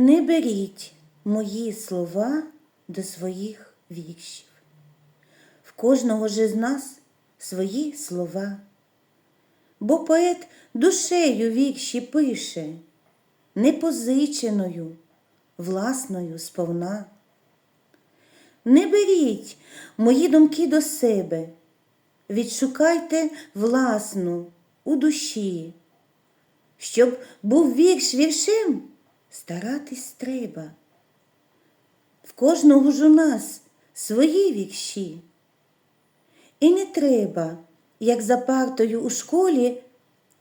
Не беріть мої слова до своїх віршів. В кожного же з нас свої слова. Бо поет душею вірші пише, непозиченою, власною сповна. Не беріть мої думки до себе, відшукайте власну у душі. Щоб був вірш віршем, старатись треба. В кожного ж у нас свої вірші. І не треба, як за партою у школі,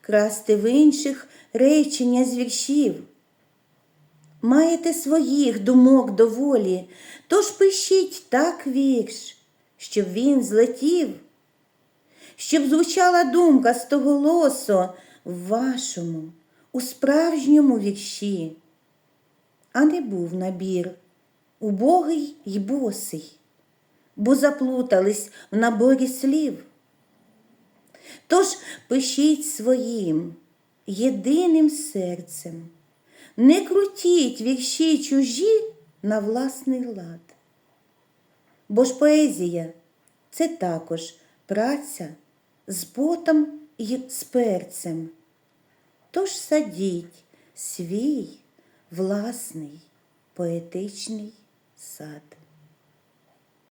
красти в інших речення з віршів. Маєте своїх думок доволі, тож пишіть так вірш, щоб він злетів, щоб звучала думка стоголосо в вашому, у справжньому вірші, а не був набір убогий й босий, бо заплутались в наборі слів. Тож пишіть своїм єдиним серцем, не крутіть вірші чужі на власний лад. Бо ж поезія це також праця з потом і з перцем. Тож садіть свій власний поетичний сад.